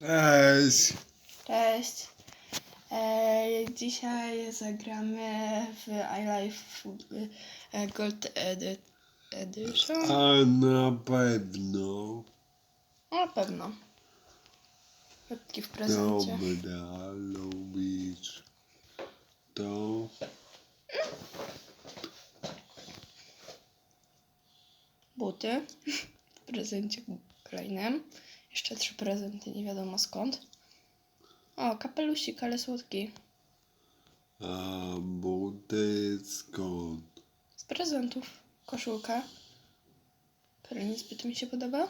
Cześć. Cześć. E, dzisiaj zagramy w iLife e, Gold Edi Edition. A na pewno Na pewno. Kwiatki w prezencie. dobra lubisz to. Buty w prezencie kolejnym. Jeszcze trzy prezenty, nie wiadomo skąd. O, kapelusik, ale słodki. A buty skąd? Z prezentów. Koszulka. Która niezbyt mi się podoba.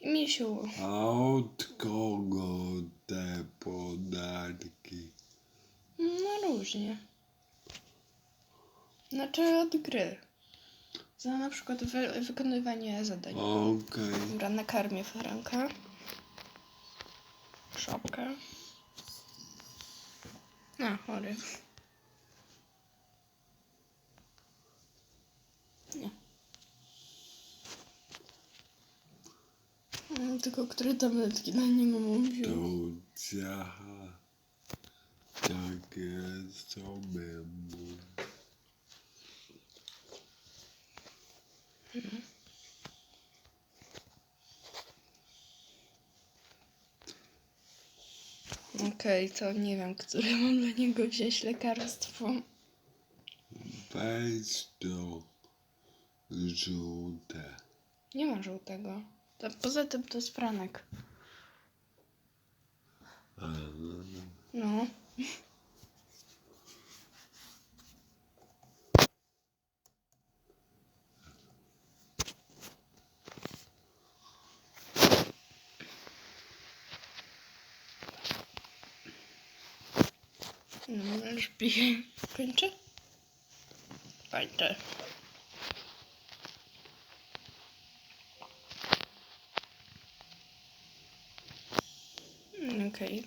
I misiu. A od kogo te podarki? No różnie. Znaczy od gry. Za na przykład wy wykonywanie zadań. Okej. Dobra, nakarmię Franka. Szopkę. A, chory. Nie. Mm, Tylko które tabletki dla niego mówił. To ciacha takie samemu. Okej, to nie wiem, które mam dla niego wziąć lekarstwo. Weź to żółte. Nie ma żółtego. To, poza tym to jest Franek. A, No. No, już piję. Kończę? Kończę. Mm, Okej,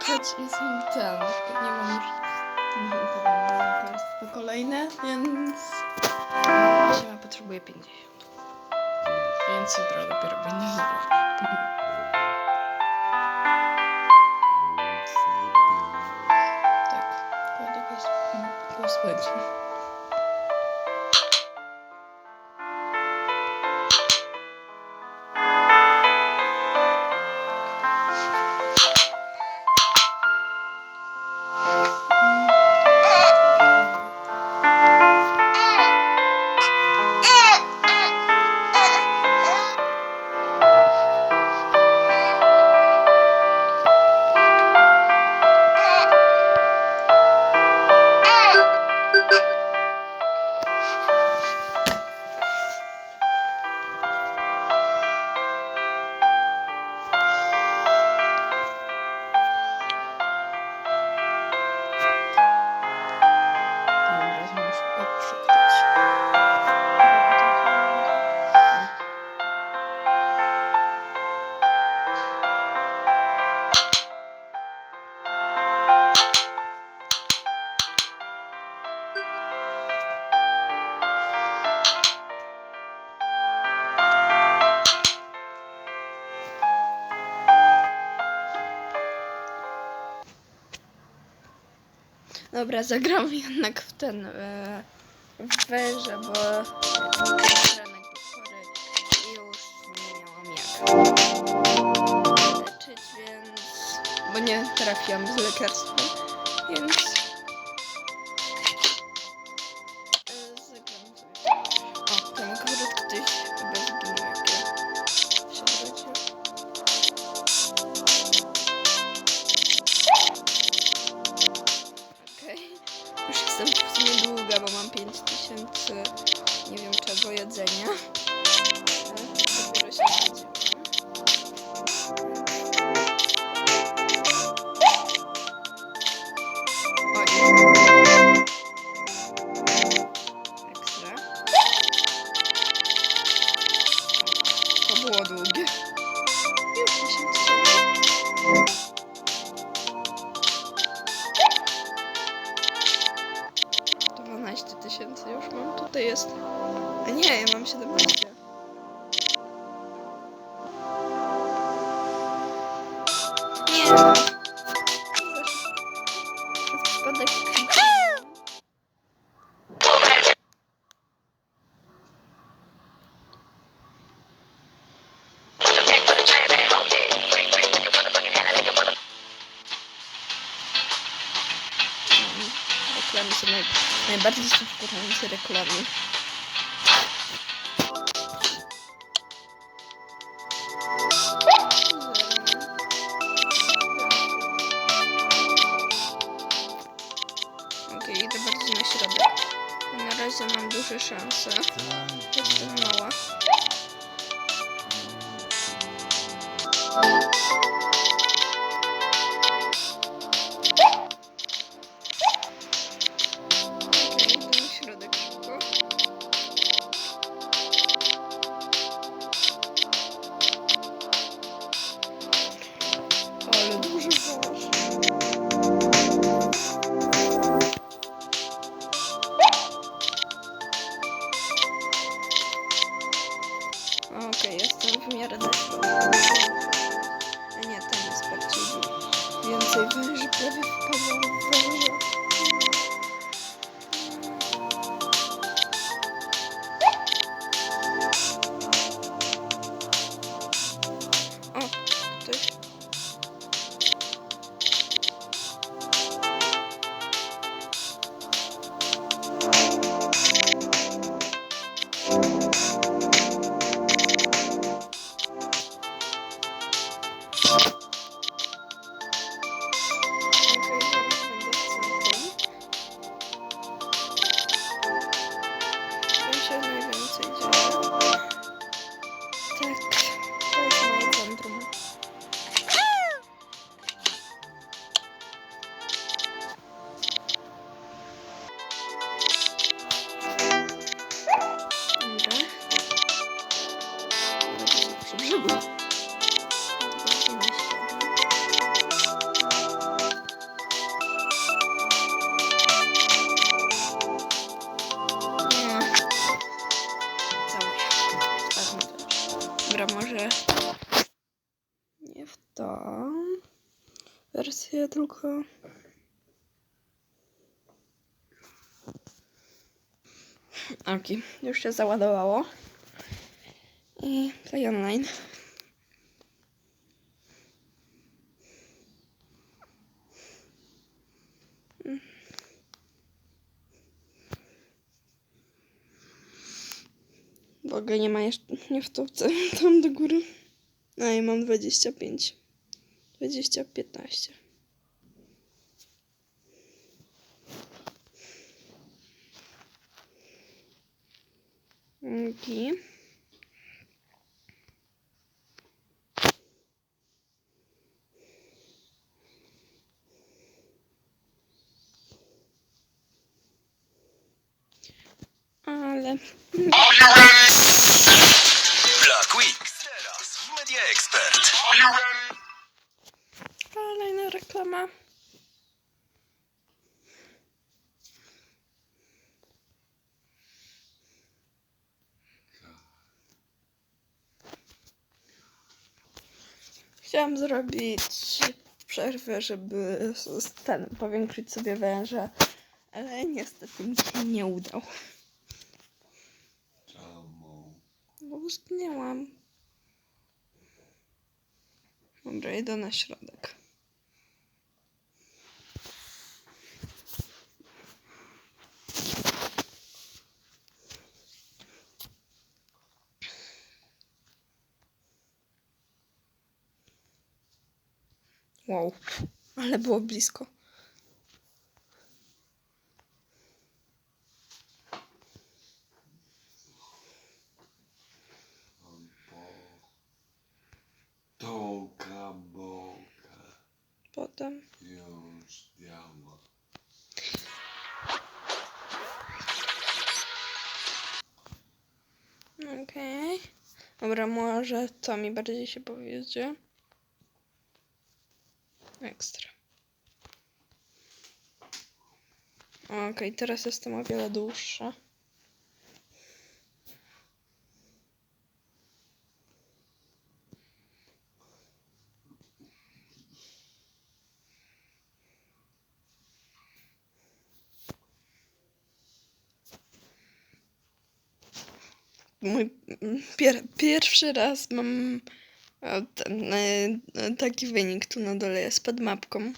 potem spać i sobie ten. Nie mam już. Lekarstwo kolejne, więc. Siema potrzebuję 50. Więc jutro dopiero będę zbierał. Tak. Dobra, zagram jednak w ten e, w węże, bo ranek już nie miałam jak. Leczyć, więc bo nie trafiłam z lekarstwem, więc Mm, Reklamy są naj, najbardziej są reklamy. Okej, idę bardziej na środek. Na razie mam duże szanse. Dobra, może nie w tą wersję, tylko Okej, już się załadowało. I play online. Ogóle nie ma jeszcze, nie w topce, tam do góry. A ja mam 25. 20, 15. Okay. Ale Media Expert. Kolejna reklama. Chciałam zrobić przerwę, żeby ten, powiększyć sobie węże, ale niestety mi się nie udał. Czemu? Bo usknięłam. Dobra, idę na środek. Wow, ale było blisko. Potem. już działa. Okej. Dobra, może to mi bardziej się powiedzie. Ekstra. Okej, teraz jestem o wiele dłuższa. Mój pier pierwszy raz mam ten, e, e, taki wynik tu na dole jest pod mapką.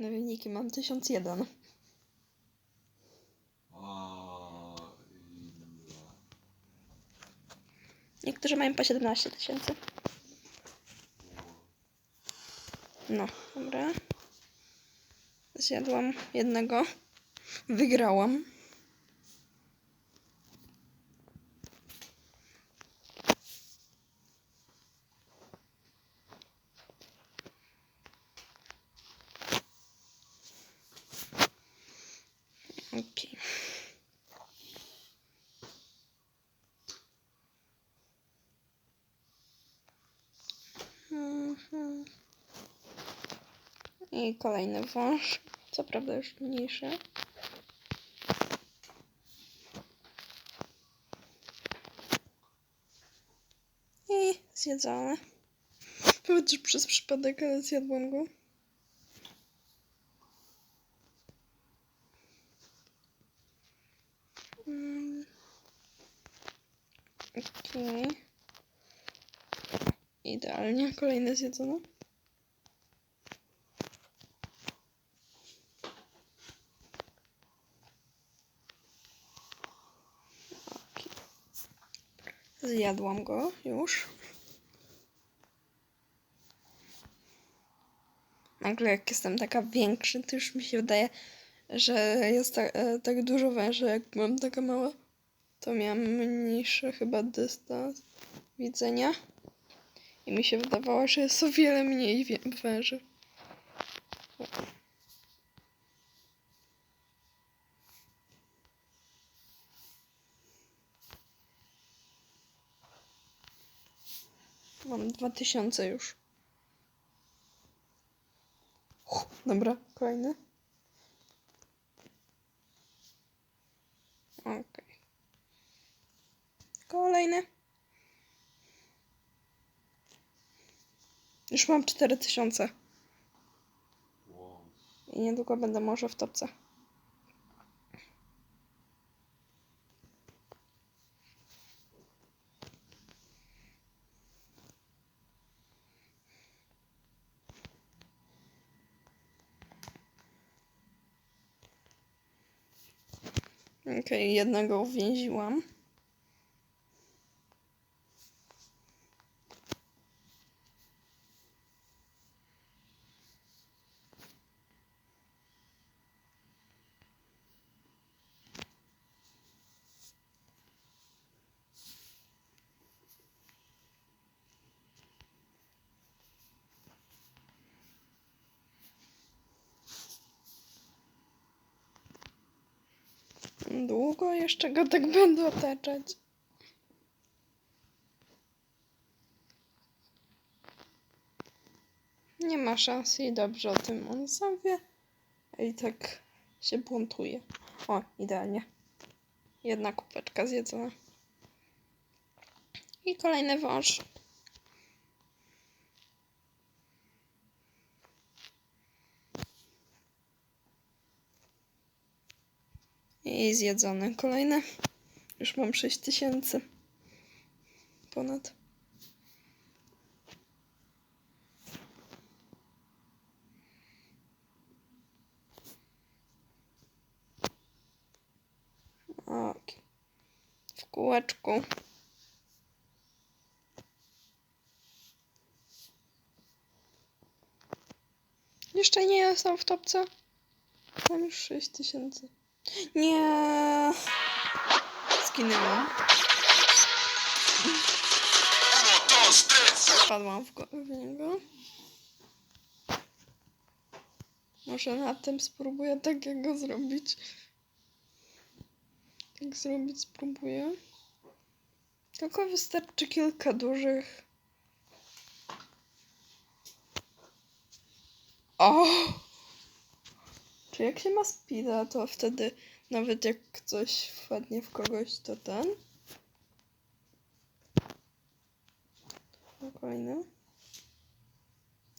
Na wyniki mam 1001. A ile? Niektórzy mają po 17 tysięcy. No, dobra. Zjadłam jednego. Wygrałam. Okej. Mhm. I kolejny wąż. Co prawda już mniejszy. I zjedzone. Że przez przypadek, ale zjadłam go. Mm. Okej. Idealnie. Kolejne zjedzone. Zjadłam go już. Nagle jak jestem taka większa, to już mi się wydaje, że jest tak, tak dużo węży, jak byłam taka mała. To miałam mniejszy chyba dystans widzenia. I mi się wydawało, że jest o wiele mniej węży. Mam dwa tysiące już. Uch, Dobra, kolejny. Okej. Kolejny. Już mam 4000 Wow. i niedługo będę może w topce. Okej, jednego uwięziłam. Długo jeszcze go tak będę otaczać. Nie ma szans i dobrze o tym on sam wie. I tak się buntuje. O, idealnie. Jedna kubeczka zjedzona. I kolejny wąż. I zjedzone. Kolejne. Już mam 6000. Ponad. Ok. W kółeczku. Jeszcze nie jestem w topce. Mam już 6000. Nie. Tres. Wpadłam w, w niego. Może na tym spróbuję takiego zrobić. Tak zrobić spróbuję. Tylko wystarczy kilka dużych. O! Czy jak się ma speeda, to wtedy nawet jak coś wpadnie w kogoś, to ten? Spokojnie.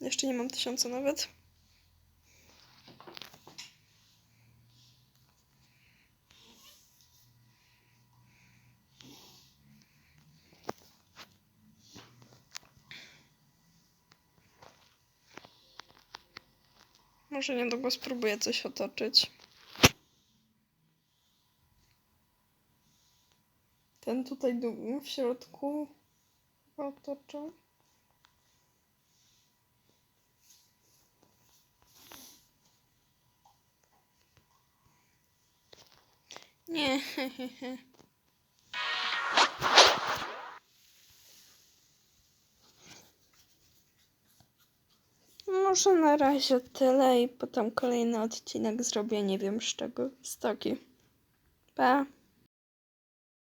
Jeszcze nie mam tysiąca nawet. Może niedługo spróbuję coś otoczyć. Ten tutaj w środku otoczę. Nie, hehehe. Może na razie tyle i potem kolejny odcinek zrobię, nie wiem z czego, z toki. Pa!